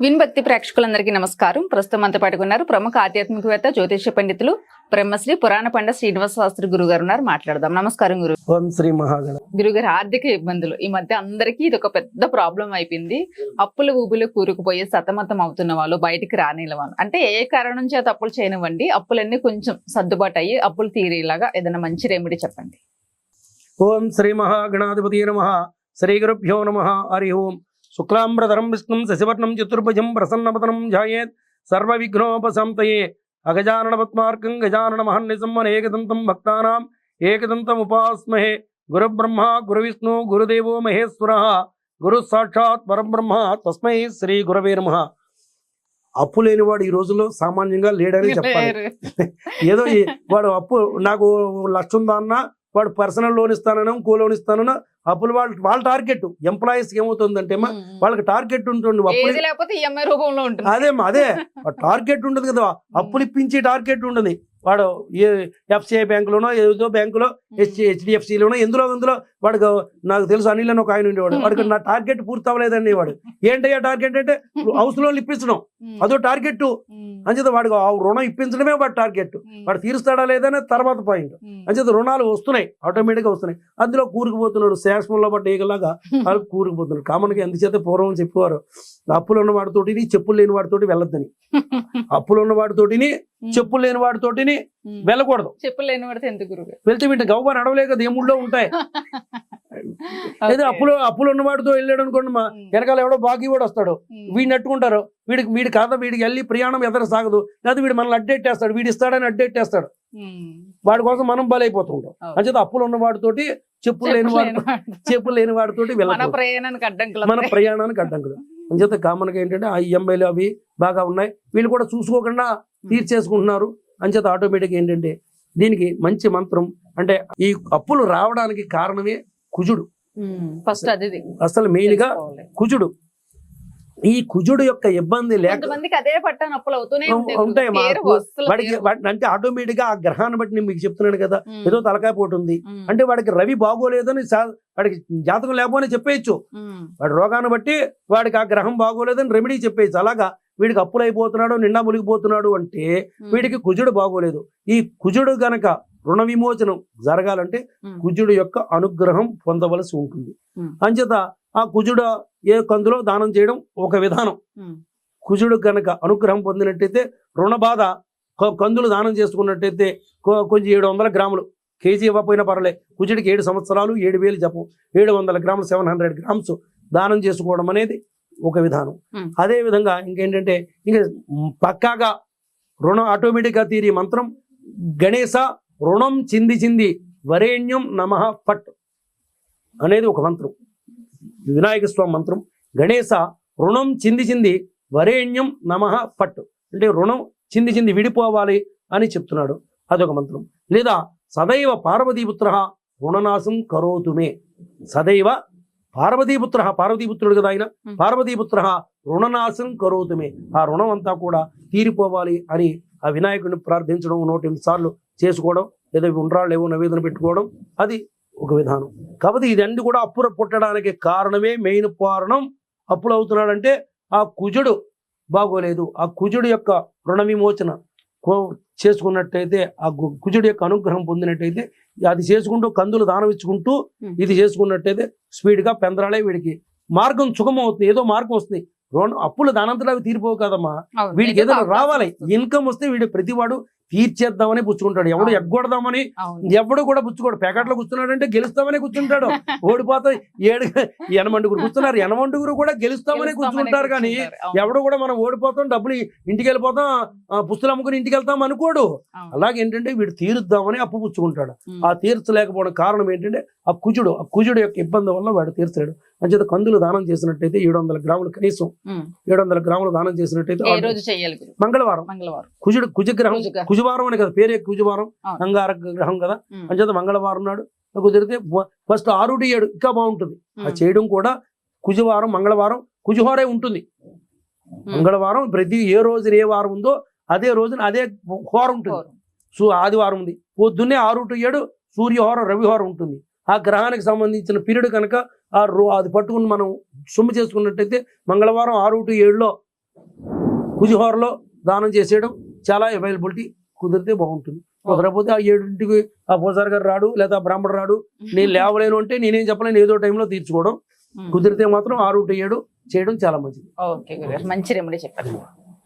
విన్భక్తి ప్రేక్షకులందరికీ నమస్కారం. ప్రస్తుతం అంత పట్టుకున్నారు ప్రముఖ ఆధ్యాత్మికవేత్త జ్యోతిష పండితులు బ్రహ్మశ్రీ పురాణ పండ శ్రీనివాస శాస్త్రి గురువు గారు ఉన్నారు. మాట్లాడదాం. నమస్కారం గురు. ఓం శ్రీ మహాగణ. గురుగారు ఆర్థిక ఇబ్బందులు. ఈ మధ్య అందరికీ ఇది ఒక పెద్ద ప్రాబ్లం అయిపోయింది. అప్పులు ఊబులు కూరుకుపోయి సతమతం అవుతున్న వాళ్ళు బయటికి రానిల వాళ్ళు. అంటే ఏ కారణం చేత అప్పులు చేయనివ్వండి. అప్పులన్నీ కొంచెం సర్దుబాటు అయ్యి అప్పులు తీరేలాగా ఏదైనా మంచి రెమెడీ చెప్పండి. ఓం శ్రీ మహాగణాధిపతి నమ. శ్రీ గురుభ్యో నమ. హరి ఓం. శుక్లాంబ్రధరం విష్ణుం శశివర్ణం చతుర్భుజం ప్రసన్నపతనం ధ్యాయేత్. సర్వ విఘ్నోపశాంతయే అగజానన పద్మార్కం గజానన మహన్నిసం ఏకదంతం భక్తానాం ఏకదంతం ఉపాస్మహే గురుబ్రహ్మ గురువిష్ణు గురుదేవో మహేశ్వర. గురు సాక్షాత్ పరబ్రహ్మ తస్మై శ్రీ గురవే నమ. అప్పు లేనివాడు ఈ రోజుల్లో సామాన్యంగా లేడని చెప్పాలి. ఏదో వాడు అప్పు నాకు లక్ష ఉందా అన్న వాడు పర్సనల్ లోన్ ఇస్తానన్నా ఇంకో లోన్ ఇస్తానన్నా అప్పులు వాళ్ళ వాళ్ళ టార్గెట్. ఎంప్లాయీస్ ఏమవుతుందంటే వాళ్ళకి టార్గెట్ ఉంటుంది అప్పులు లేకపోతే అదేమ్మా అదే. టార్గెట్ ఉంటుంది కదా అప్పులు ఇప్పించే టార్గెట్ ఉంటుంది. వాడు ఏ ఎఫ్సిఐ బ్యాంకులోనో ఏదో బ్యాంకులో హెచ్ హెచ్డిఎఫ్సిలోనో ఎందులో అందులో వాడికి నాకు తెలుసు అనిల్ అని ఒక ఆయన ఉండేవాడు. వాడికి నా టార్గెట్ పూర్తి అవ్వలేదండి వాడు. ఏంటయ్యా టార్గెట్ అంటే హౌస్ లోన్లు ఇప్పించడం. అదో టార్గెట్. అంచేత వాడికి ఆ రుణం ఇప్పించడమే వాడి టార్గెట్. వాడు తీరుస్తాడా లేదనే తర్వాత పాయింట్. అంచేత రుణాలు వస్తున్నాయి ఆటోమేటిక్గా వస్తున్నాయి. అందులో కూరుకుపోతున్నాడు శాశ్వతంలో పడ్డ ఈగలాగా వాళ్ళు కూరుకుపోతున్నాడు. కామన్గా ఎందుచేత పూర్వం చెప్పేవారు అప్పులు ఉన్న వాడితోటిని చెప్పులు లేని వాడితోటి వెళ్ళొద్దని. అప్పులు ఉన్న వాడితోటిని చెప్పులు లేని వాడితోటిని. వెళ్ళకూడదు. చెప్పులు లేని పడితే ఎందుకు గురువు వెళ్తే వీటి గవ్వ నడవలే కదా ఏముళ్ళో ఉంటాయి? లేదా అప్పులు అప్పులు ఉన్న వాడితో వెళ్ళాడు అనుకోండి మా వెనకాల ఎవడో బాకీ వాడు వస్తాడు. వీడిని అట్టుకుంటారు వీడికి వీడి కథ వీడికి వెళ్ళి ప్రయాణం ఎదర సాగదు. లేదా వీడు మనల్ని అడ్డెట్టేస్తాడు వీడు ఇస్తాడని అడ్డెట్టేస్తాడు వాడి కోసం మనం బలైపోతుంటాం. అంచేత అప్పులు ఉన్న వాడితోటి చెప్పులు లేని వాడి చెప్పులు లేని వాడితోటి మన వెళ్ళకూడదు. ప్రయాణానికి అడ్డంకులు మన ప్రయాణానికి అడ్డంకులు. అంచేత కామన్గా ఏంటంటే ఆ ఈఎంఐలు అవి బాగా ఉన్నాయి. వీళ్ళు కూడా చూసుకోకుండా తీర్చేసుకుంటున్నారు. అంచేత ఆటోమేటిక్ ఏంటంటే దీనికి మంచి మంత్రం అంటే ఈ అప్పులు రావడానికి కారణమే కుజుడు. ఫస్ట్ అది అసలు మెయిన్గా తెలుసుకోవాలి. కుజుడు. ఈ కుజుడు యొక్క ఇబ్బంది లేక కొంతమందికి అదే పట్టాను అప్పులు అవుతూనే ఉంటాయి వాడికి అంటే ఆటోమేటిక్గా ఆ గ్రహాన్ని బట్టి నేను మీకు చెప్తున్నాను కదా. ఏదో తలకాయ పోటు ఉంది ఉమ్. అంటే వాడికి రవి బాగోలేదని వాడికి జాతకం లేకపోతే చెప్పేయచ్చు. వాడి రోగాన్ని బట్టి వాడికి ఆ గ్రహం బాగోలేదని రెమెడీ చెప్పేయచ్చు అలాగా వీడికి అప్పులు అయిపోతున్నాడు నిండా మునిగిపోతున్నాడు అంటే. వీడికి కుజుడు బాగోలేదు ఈ కుజుడు గనక రుణ విమోచనం జరగాలంటే. కుజుడు యొక్క అనుగ్రహం పొందవలసి ఉంటుంది. అంచేత ఆ కుజుడు ఏ కందులో దానం చేయడం ఒక విధానం. కుజుడు గనక అనుగ్రహం పొందినట్టయితే రుణ బాధ కందులు దానం చేసుకున్నట్టయితే కొంచెం ఏడు వందల గ్రాములు. కేజీ ఇవ్వకపోయినా పర్లే కుజుడికి ఏడు సంవత్సరాలు ఏడు వేలు జపం. ఏడు వందల గ్రాములు సెవెన్ హండ్రెడ్ గ్రామ్స్ దానం చేసుకోవడం అనేది ఒక విధానం. అదే విధంగా ఇంకేంటంటే ఇంకా పక్కాగా రుణం ఆటోమేటిక్గా తీరి మంత్రం గణేశ రుణం చింది చింది వరేణ్యం నమ పట్ అనేది ఒక మంత్రం. వినాయక స్వామి మంత్రం. గణేశ రుణం చింది చింది వరేణ్యం నమ పట్టు. అంటే రుణం చింది చింది విడిపోవాలి అని చెప్తున్నాడు. అదొక మంత్రం. లేదా సదైవ పార్వతీపుత్ర రుణనాశం కరోతుమే సదైవ పార్వతీపుత్ర పార్వతీపుత్రుడు కదా ఆయన. పార్వతీపుత్ర రుణనాశం కరోతుమే ఆ రుణం అంతా కూడా తీరిపోవాలి అని ఆ వినాయకుడిని ప్రార్థించడం నూట ఎనిమిది సార్లు చేసుకోవడం లేదా ఉండ్రాళ్ళు ఏవో నవేదన పెట్టుకోవడం అది ఒక విధానం. కాబట్టి ఇదన్నీ కూడా అప్పులు పుట్టడానికి కారణమే మెయిన్ కారణం. అప్పులు అవుతున్నాడంటే ఆ కుజుడు బాగోలేదు. ఆ కుజుడు యొక్క రుణ విమోచన చేసుకున్నట్టయితే ఆ కుజుడు యొక్క అనుగ్రహం పొందినట్టయితే అది చేసుకుంటూ కందులు దానం ఇచ్చుకుంటూ. ఇది చేసుకున్నట్టయితే స్పీడ్గా పెందరాలే వీడికి. మార్గం సుగమం అవుతుంది ఏదో మార్గం వస్తుంది. రుణ అప్పులు దానంతటా అవి తీరిపోవు కదమ్మా. వీడికి ఏదో ఏదైనా రావాలి. ఇన్కమ్ వస్తే వీడు ప్రతివాడు తీర్చేద్దామని పుచ్చుకుంటాడు ఎవడు. ఎగ్గొడదామని. ఎవడు కూడా పుచ్చుకోడు ప్యాకెట్లో కూర్చున్నాడంటే గెలుస్తామని కూర్చుంటాడు ఓడిపోతే ఏడు ఎనమండుగురు కూర్చున్నారు ఎనమండుగురు కూడా గెలుస్తామని కూర్చుంటారు కానీ. ఎవడు కూడా మనం ఓడిపోతాం డబ్బులు ఇంటికి వెళ్ళిపోతాం పుస్తలు అమ్ముకుని ఇంటికి వెళ్తాం అనుకోడు. అలాగే ఏంటంటే వీడు తీరుద్దామని అప్పు పుచ్చుకుంటాడు. ఆ తీర్చలేకపోవడం కారణం ఏంటంటే ఆ కుజుడు ఆ కుజుడు యొక్క ఇబ్బంది వల్ల వాడు తీర్చలేడు అంచేత కందులు దానం చేసినట్టయితే ఏడు వందల గ్రాములు కనీసం. ఏడు వందల గ్రాములు దానం చేసినట్టయితే? మంగళవారం మంగళవారం కుజుడు కుజగ్రహం. కుజవారం అని కదా పేరే కుజవారం. అంగార గ్రహం కదా. అంచేత మంగళవారం నాడు కుదిరితే ఫస్ట్ ఆరు టు ఏడు ఇంకా బాగుంటుంది ఆ. చేయడం కూడా కుజవారం మంగళవారం కుజహోరే ఉంటుంది. మంగళవారం ప్రతి ఏ రోజున ఏ వారం ఉందో అదే రోజున అదే హోర ఉంటుంది. సో ఆదివారం ఉంది పొద్దున్నే ఆరు టు ఏడు సూర్యహోరం రవిహోరం ఉంటుంది ఆ గ్రహానికి సంబంధించిన పీరియడ్ కనుక అది పట్టుకుని మనం సొమ్ము చేసుకున్నట్టయితే మంగళవారం ఆరు టు ఏడులో కుజుహోరలో దానం చేసేయడం చాలా అవైలబిలిటీ కుదిరితే బాగుంటుంది. కుదరకపోతే ఆ ఏడింటికి ఆ పూజారి గారు రాడు లేదా బ్రాహ్మడు రాడు. నేను లేవలేను అంటే నేనేం చెప్పలేను ఏదో టైంలో తీర్చుకోవడం. కుదిరితే మాత్రం ఆరు టు ఏడు చేయడం చాలా మంచిది. ఓకే మంచి రెమెడీ చెప్పారు.